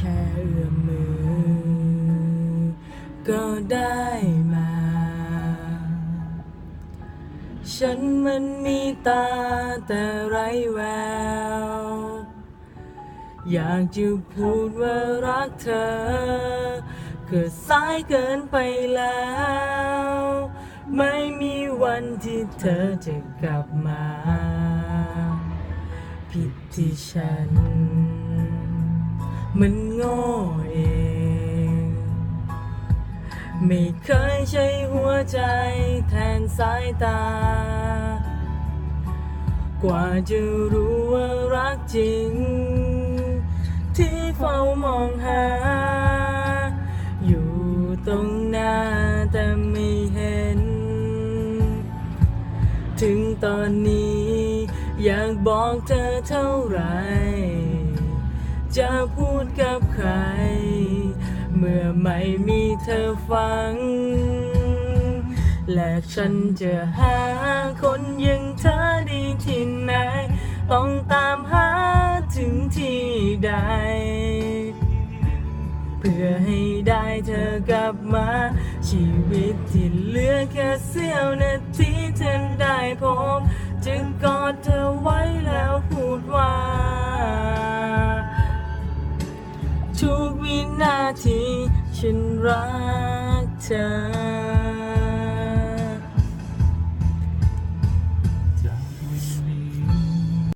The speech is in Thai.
ค่เอื้อมมือ ก็ได้มา ฉันมันมีตาแต่ไรแวว อยากจะพูดว่ารักเธอ เก็สายเกินไปแล้ว ไม่มีวันที่เธอจะกลับมา ผิดที่ฉัน มันโง่เอง ไม่เคยใช้หัวใจแทนสายตา กว่าจะรู้ว่ารักจริง ที่เฝ้ามองหา อยู่ตรงหน้าแต่ไม่เห็น ถึงตอนนี้อยากบอกเธอเท่าไหร่ จะพูดกับใคร เมื่อไม่มีเธอฟัง และฉันจะหาคนอยังเธอดีที่ไหน ต้องตามหาถึงที่ใด เพื่อให้ได้เธอกลับมา ชีวิตที่เหลือแค่เสี้ยวนาทีเธอได้พบ ทุกวินาที ฉันรักเธอ